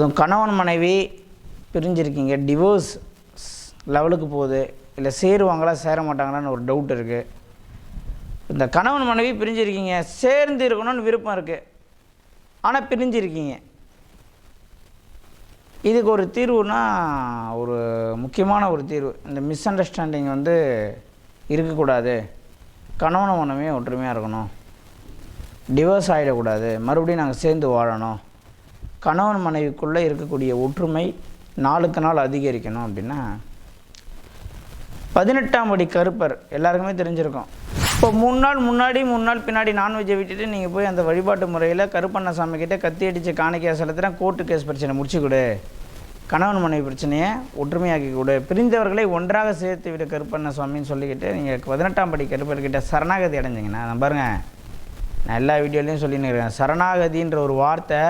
அதுவும் கணவன் மனைவி பிரிஞ்சிருக்கீங்க. டிவோர்ஸ் லெவலுக்கு போகுது. இல்லை சேருவாங்களா சேர மாட்டாங்களான்னு ஒரு டவுட் இருக்குது இந்த கணவன் மனைவி பிரிஞ்சிருக்கீங்க. சேர்ந்து இருக்கணும்னு விருப்பம் இருக்குது ஆனால் பிரிஞ்சிருக்கீங்க. இதுக்கு ஒரு தீர்வுனா ஒரு முக்கியமான ஒரு தீர்வு. இந்த மிஸ் அண்டர்ஸ்டாண்டிங் வந்து இருக்கக்கூடாது. கணவன் மனைவியும் ஒற்றுமையாக இருக்கணும். டிவோர்ஸ் ஆகிடக்கூடாது மறுபடியும் நாங்கள் சேர்ந்து வாழணும். கணவன் மனைவிக்குள்ளே இருக்கக்கூடிய ஒற்றுமை நாளுக்கு நாள் அதிகரிக்கணும் அப்படின்னா பதினெட்டாம் படி கருப்பர் எல்லாருக்குமே தெரிஞ்சிருக்கும். இப்போ மூணு நாள் முன்னாடி மூணு நாள் பின்னாடி நான்வெஜ்ஜை விட்டுட்டு நீங்கள் போய் அந்த வழிபாட்டு முறையில் கருப்பண்ண கிட்ட கத்தி அடித்து காணிக்கையாக செலுத்துகிறேன் கோர்ட்டு கேஸ் பிரச்சனை முடிச்சு கொடு கணவன் மனைவி பிரச்சனையை ஒற்றுமையாக்கி கொடு பிரிந்தவர்களை ஒன்றாக சேர்த்து விட கருப்பண்ண சுவாமின்னு சொல்லிக்கிட்டு நீங்கள் பதினெட்டாம் படி கருப்பர்கிட்ட சரணாகதி அடைஞ்சிங்கன்னா நான் பாருங்கள் நான் எல்லா வீடியோலையும் சொல்லின்னு இருக்கேன் சரணாகதின்ற ஒரு வார்த்தை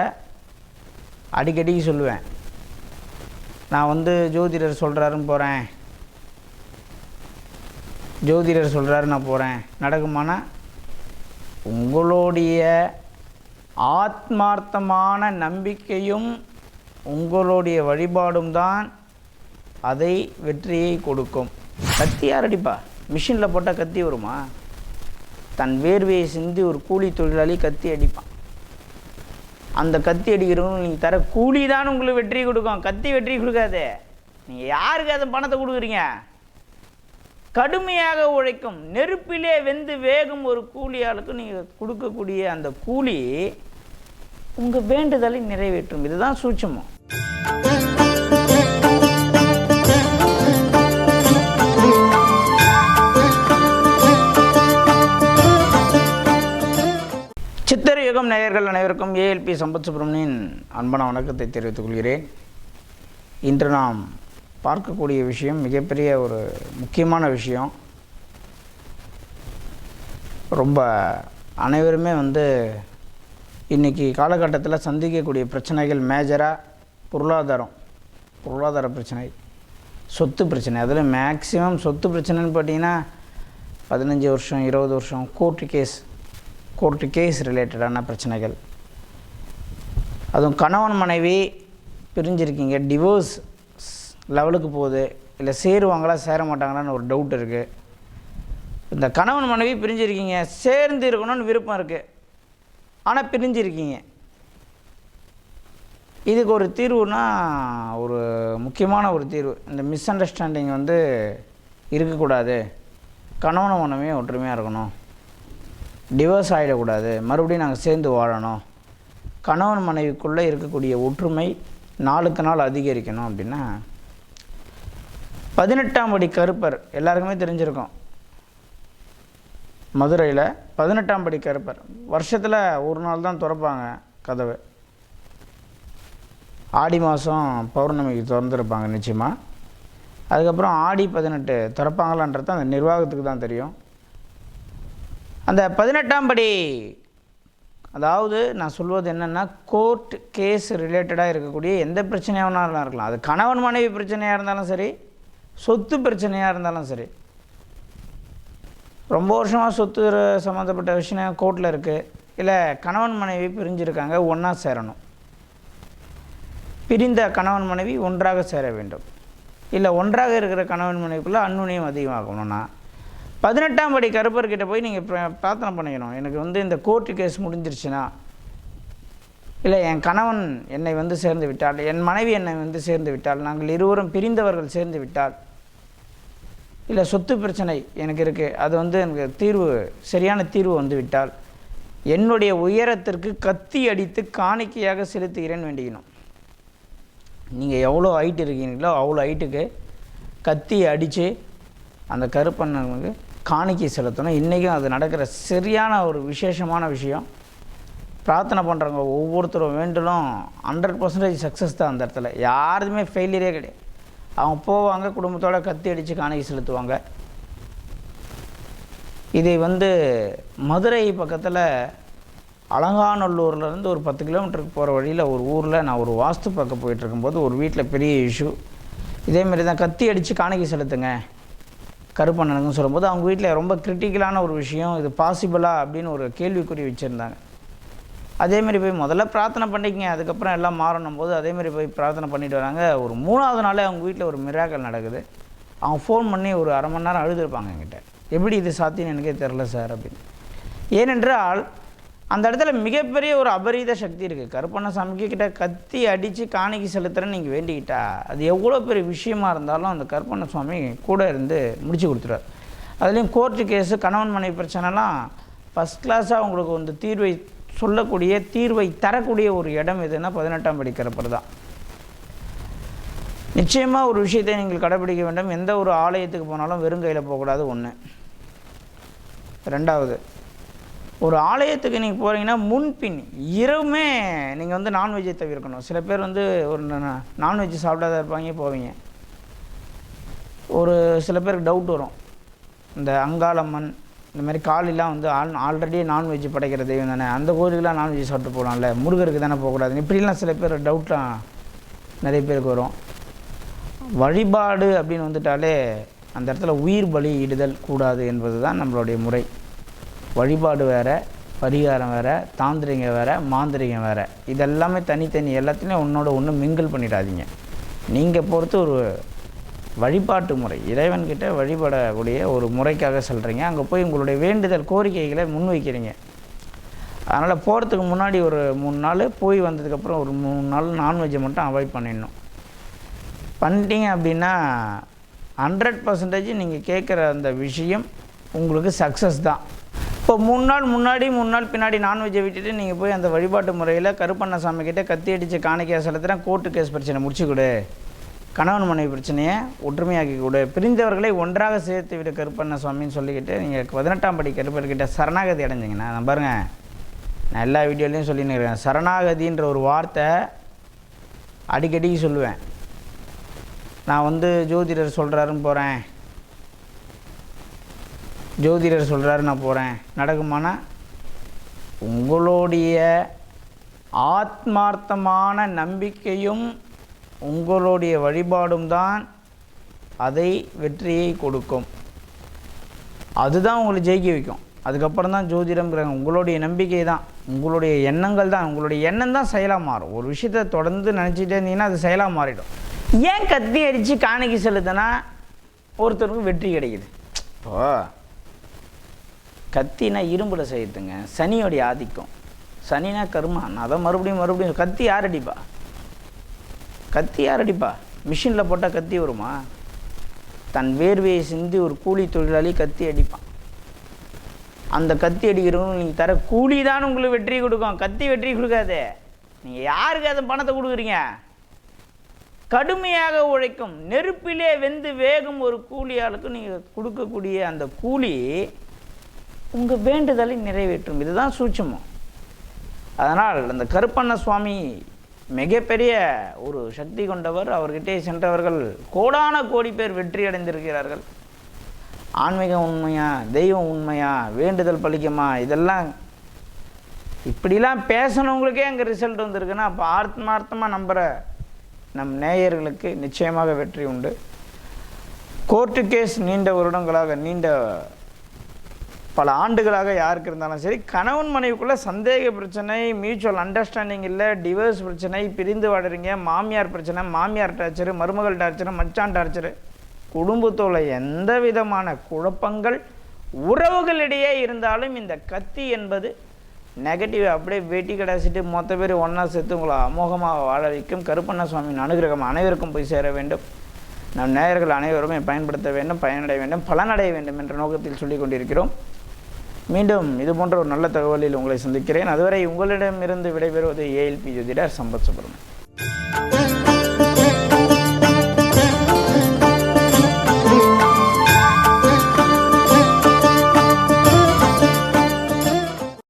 அடிக்கடிக்கு சொல்லுவேன். நான் வந்து ஜோதிடர் சொல்கிறாருன்னு போகிறேன் ஜோதிடர் சொல்கிறாரு நான் போகிறேன் நடக்குமானா? உங்களுடைய ஆத்மார்த்தமான நம்பிக்கையும் உங்களுடைய வழிபாடும் தான் அதை வெற்றியை கொடுக்கும். கத்தி யாரடிப்பா மிஷினில் போட்டால் கத்தி வருமா? தன் வேர்வையை சிந்தி ஒரு கூலி தொழிலாளி கத்தி அடிப்பான். அந்த கத்தி அடிக்கிறவங்க நீங்கள் தர கூலி தான் உங்களுக்கு வெற்றி கொடுக்கும். கத்தி வெற்றி கொடுக்காது. நீங்கள் யாருக்கு அந்த பணத்தை கொடுக்குறீங்க? கடுமையாக உழைக்கும் நெருப்பிலே வெந்து வேகும் ஒரு கூலியாளுக்கு நீங்கள் கொடுக்கக்கூடிய அந்த கூலி உங்கள் வேண்டுதலை நிறைவேற்றும். இதுதான் சூட்சமம். சம்பத் சுப்பிரமணியின் அன்பான வணக்கத்தை தெரிவித்துக் கொள்கிறேன். இன்று நாம் பார்க்கக்கூடிய விஷயம் மிகப்பெரிய ஒரு முக்கியமான விஷயம். ரொம்ப அனைவருமே வந்து இன்றைக்கி காலகட்டத்தில் சந்திக்கக்கூடிய பிரச்சனைகள் மேஜராக பொருளாதாரம். பொருளாதார பிரச்சனை சொத்து பிரச்சனை. அதில் மேக்ஸிமம் சொத்து பிரச்சனைன்னு பார்த்தீங்கன்னா பதினஞ்சு வருஷம் இருபது வருஷம் கோர்ட்டு கேஸ் கோர்ட்டு கேஸ் ரிலேட்டடான பிரச்சனைகள். அதுவும் கணவன் மனைவி பிரிஞ்சிருக்கீங்க. டிவோர்ஸ் லெவலுக்கு போகுது. இல்லை சேருவாங்களா சேர மாட்டாங்களான்னு ஒரு டவுட் இருக்குது இந்த கணவன் மனைவி பிரிஞ்சிருக்கீங்க. சேர்ந்து இருக்கணும்னு விருப்பம் இருக்குது ஆனால் பிரிஞ்சிருக்கீங்க. இதுக்கு ஒரு தீர்வுனா ஒரு முக்கியமான ஒரு தீர்வு. இந்த மிஸ் அண்டர்ஸ்டாண்டிங் வந்து இருக்கக்கூடாது. கணவன் மனைவியும் ஒற்றுமையாக இருக்கணும். டிவோர்ஸ் ஆகிடக்கூடாது மறுபடியும் நாங்கள் சேர்ந்து வாழணும். கணவன் மனைவிக்குள்ளே இருக்கக்கூடிய ஒற்றுமை நாளுக்கு நாள் அதிகரிக்கணும் அப்படின்னா பதினெட்டாம் படி கருப்பர் எல்லாருக்குமே தெரிஞ்சிருக்கும். மதுரையில் பதினெட்டாம் படி கருப்பர். வருஷத்தில் ஒரு நாள் தான் திறப்பாங்க கதவு. ஆடி மாதம் பௌர்ணமிக்கு திறந்துருப்பாங்க நிச்சயமாக அதுக்கப்புறம் ஆடி பதினெட்டு திறப்பாங்களான்றது அந்த நிர்வாகத்துக்கு தான் தெரியும். அந்த பதினெட்டாம் படி அதாவது நான் சொல்வது என்னென்னா கோர்ட் கேஸ் ரிலேட்டடாக இருக்கக்கூடிய எந்த பிரச்சனையாக வேணாலும் இருக்கலாம். அது கணவன் மனைவி பிரச்சனையாக இருந்தாலும் சரி சொத்து பிரச்சனையாக இருந்தாலும் சரி. ரொம்ப வருஷமாக சொத்து சம்மந்தப்பட்ட விஷயம் கோர்ட்டில் இருக்குது இல்லை கணவன் மனைவி பிரிஞ்சிருக்காங்க ஒன்றா சேரணும். பிரிந்த கணவன் மனைவி ஒன்றாக சேர வேண்டும். இல்லை ஒன்றாக இருக்கிற கணவன் மனைவிக்குள்ளே அன்னுணியம் அதிகமாகணும்னா பதினெட்டாம் படி கருப்பர்கிட்ட போய் நீங்கள் பிரார்த்தனை பண்ணிக்கணும். எனக்கு வந்து இந்த கோர்ட்டு கேஸ் முடிஞ்சிருச்சுன்னா இல்லை என் கணவன் என்னை வந்து சேர்ந்து விட்டால் என் மனைவி என்னை வந்து சேர்ந்து விட்டால் நாங்கள் இருவரும் பிரிந்தவர்கள் சேர்ந்து விட்டால் இல்லை சொத்து பிரச்சனை எனக்கு இருக்குது அது வந்து எனக்கு தீர்வு சரியான தீர்வு வந்து விட்டால் என்னுடைய உயரத்திற்கு கத்தி அடித்து காணிக்கையாக செலுத்துகிறேன்னு வேண்டிக்கணும். நீங்கள் எவ்வளோ ஹைட் இருக்கீங்களோ அவ்வளோ ஹைட்டுக்கு கத்தி அடித்து அந்த கருப்பண்ணனுக்கு காணிக்கை செலுத்தணும். இன்றைக்கும் அது நடக்கிற சரியான ஒரு விசேஷமான விஷயம். பிரார்த்தனை பண்ணுறவங்க ஒவ்வொருத்தரும் வேண்டலும் ஹண்ட்ரட் பர்சன்டேஜ் சக்ஸஸ் தான் அந்த இடத்துல. யாருமே ஃபெயிலியரே கிடையாது. அவங்க போவாங்க குடும்பத்தோடு கத்தி அடித்து காணிக்கை செலுத்துவாங்க. இதை வந்து மதுரை பக்கத்தில் அலங்காநல்லூர்லேருந்து ஒரு பத்து கிலோமீட்டருக்கு போகிற வழியில் ஒரு ஊரில் நான் ஒரு வாஸ்து பார்க்க போயிட்டு இருக்கும்போது ஒரு வீட்டில் பெரிய இஷ்யூ இதேமாரி தான் கத்தி அடித்து காணிக்கை செலுத்துங்க. கருப்பண்ணனுக்குன்னு சொல்லும்போது அவங்க வீட்டில் ரொம்ப கிரிட்டிக்கலான ஒரு விஷயம் இது பாசிபிளா அப்படின்னு ஒரு கேள்விக்குறி வச்சுருந்தாங்க. அதேமாரி போய் முதல்ல பிரார்த்தனை பண்ணிக்கங்க அதுக்கப்புறம் எல்லாம் மாறணும் போது அதேமாரி போய் பிரார்த்தனை பண்ணிட்டு வராங்க. ஒரு மூணாவது நாளே அவங்க வீட்டில் ஒரு மிராக்கள் நடக்குது. அவங்க ஃபோன் பண்ணி ஒரு அரை மணி நேரம் அழுதுருப்பாங்க என்கிட்ட. எப்படி இது சாத்தியம்னு எனக்கே தெரில சார் அப்படின்னு. ஏனென்றால் அந்த இடத்துல மிகப்பெரிய ஒரு அபரீத சக்தி இருக்குது கருப்பண்ணசாமிக்கு கிட்ட கத்தி அடித்து காணிக்கு செலுத்துறேன்னு நீங்கள் வேண்டிக்கிட்டா அது எவ்வளோ பெரிய விஷயமா இருந்தாலும் அந்த கருப்பண்ணசுவாமி கூட இருந்து முடிச்சு கொடுத்துருவார். அதுலேயும் கோர்ட்டு கேஸு கணவன் மனைவி பிரச்சனைலாம் ஃபஸ்ட் கிளாஸாக உங்களுக்கு வந்து தீர்வை சொல்லக்கூடிய தீர்வை தரக்கூடிய ஒரு இடம் எதுன்னா பதினெட்டாம் படி கருப்பர் தான். நிச்சயமாக ஒரு விஷயத்தை நீங்கள் கடைபிடிக்க வேண்டும். எந்த ஒரு ஆலயத்துக்கு போனாலும் வெறும் கையில் போகக்கூடாது ஒன்று ரெண்டாவது ஒரு ஆலயத்துக்கு நீங்கள் போகிறீங்கன்னா முன்பின் இரவுமே நீங்கள் வந்து நான்வெஜ்ஜை தவிர்க்கணும். சில பேர் வந்து ஒரு நான்வெஜ் சாப்பிடாத இருப்பாங்க போவீங்க. ஒரு சில பேருக்கு டவுட் வரும். இந்த அங்காளம்மன் இந்த மாதிரி காளிலாம் வந்து ஆல் ஆல்ரெடி நான்வெஜ் படைக்கிற தெய்வம் தானே. அந்த கோயிலுக்குலாம் நான்வெஜ் சாப்பிட்டு போகலாம்ல முருகருக்கு தானே போகக்கூடாது. இப்படிலாம் சில பேர் டவுட்லாம் நிறைய பேருக்கு வரும். வழிபாடு அப்படின்னு வந்துட்டாலே அந்த இடத்துல உயிர் பலி இடுதல் கூடாது என்பது தான் நம்மளுடைய முறை. வழிபாடு வேறு பரிகாரம் வேறு தாந்திரிங்க வேறு மாந்திரிகம் வேறு. இதெல்லாமே தனித்தனி எல்லாத்துலேயும் உன்னோட ஒன்று மிங்கிள் பண்ணிடாதீங்க. நீங்கள் பொறுத்து ஒரு வழிபாட்டு முறை. இறைவன்கிட்ட வழிபடக்கூடிய ஒரு முறைக்காக சொல்கிறீங்க அங்கே போய் உங்களுடைய வேண்டுதல் கோரிக்கைகளை முன்வைக்கிறீங்க. அதனால் போகிறதுக்கு முன்னாடி ஒரு மூணு நாள் போய் வந்ததுக்கப்புறம் ஒரு மூணு நாள் நான்வெஜ்ஜை மட்டும் அவாய்ட் பண்ணிடணும். பண்ணிட்டீங்க அப்படின்னா ஹண்ட்ரட் பர்சன்டேஜ் நீங்கள் கேட்குற அந்த விஷயம் உங்களுக்கு சக்ஸஸ் தான். இப்போ மூணு நாள் முன்னாடி மூணு நாள் பின்னாடி நான்வெஜ்ஜை விட்டுட்டு நீங்கள் போய் அந்த வழிபாட்டு முறையில் கருப்பண்ணசாமி கிட்டே கத்தி அடித்து காணிக்கையாக செலுத்தினா கோர்ட்டு கேஸ் பிரச்சனை முடிச்சு கொடு கணவன் மனைவி பிரச்சனையை ஒற்றுமையாக்கி கொடு பிரிந்தவர்களை ஒன்றாக சேர்த்து விட கருப்பண்ணசாமின்னு சொல்லிக்கிட்டு நீங்கள் பதினெட்டாம் படி கருப்பர்கிட்ட சரணாகதி அடைஞ்சிங்கன்னா நான் பாருங்கள் நான் எல்லா வீடியோலையும் சொல்லின்னு இருக்கிறேன் சரணாகதின்ற ஒரு வார்த்தை அடிக்கடி சொல்லுவேன். நான் வந்து ஜோதிடர் சொல்கிறாருன்னு போகிறேன் ஜோதிடர் சொல்கிறாரு நான் போகிறேன் நடக்குமானா? உங்களுடைய ஆத்மார்த்தமான நம்பிக்கையும் உங்களுடைய வழிபாடும் தான் அதை வெற்றியை கொடுக்கும். அதுதான் உங்களை ஜெயிக்க வைக்கும். அதுக்கப்புறம் தான் ஜோதிடம்ங்கிறாங்க. உங்களுடைய நம்பிக்கை தான். உங்களுடைய எண்ணங்கள் தான். உங்களுடைய எண்ணம் தான் செயலாக மாறும். ஒரு விஷயத்தை தொடர்ந்து நினச்சிட்டே இருந்தீங்கன்னா அது செயலாக மாறிடும். ஏன் கத்தி அடித்து காணிக்கு செலுத்தினா ஒருத்தருக்கு வெற்றி கிடைக்குது. இப்போ கத்தினா இரும்பில் செய்யுதுங்க சனியோடைய ஆதிக்கம். சனினா கருமா. நான் அதை மறுபடியும் மறுபடியும் கத்தி யார் அடிப்பா? கத்தி யார் அடிப்பா? மிஷினில் போட்டால் கத்தி வருமா? தன் வேர்வையை சிந்தி ஒரு கூலி தொழிலாளி கத்தி அடிப்பான். அந்த கத்தி அடிக்கிறவங்க நீங்கள் தர கூலி தான் உங்களுக்கு வெற்றி கொடுக்கும். கத்தி வெற்றி கொடுக்காதே. நீங்கள் யாருக்கு அதை பணத்தை கொடுக்குறீங்க? கடுமையாக உழைக்கும். நெருப்பிலே வெந்து வேகும் ஒரு கூலியாளுக்கு நீங்கள் கொடுக்கக்கூடிய அந்த கூலி உங்கள் வேண்டுதலை நிறைவேற்றும். இதுதான் சூட்சமம். அதனால் அந்த கருப்பண்ண சுவாமி மிகப்பெரிய ஒரு சக்தி கொண்டவர். அவர்கிட்டே சென்றவர்கள் கோடான கோடி பேர் வெற்றி அடைந்திருக்கிறார்கள். ஆன்மீகம் உண்மையா தெய்வம் உண்மையா வேண்டுதல் பலிக்குமா இதெல்லாம் இப்படிலாம் பேசினவங்களுக்கே அங்கே ரிசல்ட் வந்திருக்குன்னா அப்போ ஆத்மார்த்தமாக நம்புகிற நம் நேயர்களுக்கு நிச்சயமாக வெற்றி உண்டு. கோர்ட்டு கேஸ் நீண்ட வருடங்களாக நீண்ட பல ஆண்டுகளாக யாருக்கு இருந்தாலும் சரி கணவன் மனைவிக்குள்ளே சந்தேக பிரச்சனை மியூச்சுவல் அண்டர்ஸ்டாண்டிங் இல்லை டிவோர்ஸ் பிரச்சனை பிரிந்து வாடுறீங்க மாமியார் பிரச்சனை மாமியார் டார்ச்சரு மருமகள் டார்ச்சரு மச்சான் டார்ச்சரு குடும்பத்தோட எந்த விதமான குழப்பங்கள் உறவுகளிடையே இருந்தாலும் இந்த கத்தி என்பது நெகட்டிவ் அப்படியே வெட்டி கடாசிட்டு மொத்த பேர் ஒன்றா சேர்த்து உங்களை அமோகமாக வாழ வைக்கும். கருப்பண்ண சுவாமியின் அனுகிரகம் அனைவருக்கும் போய் சேர வேண்டும். நம் நேயர்கள் அனைவருமே பயன்படுத்த வேண்டும் பயனடைய வேண்டும் பலனடைய வேண்டும் என்ற நோக்கத்தில் சொல்லிக் கொண்டிருக்கிறோம். மீண்டும் இது போன்ற ஒரு நல்ல தகவலில் உங்களை சந்திக்கிறேன். அதுவரை உங்களிடமிருந்து விடைபெறுவது ஏஎல்பி ஜோதிடர் சம்பத் சுப்பிரமணியன்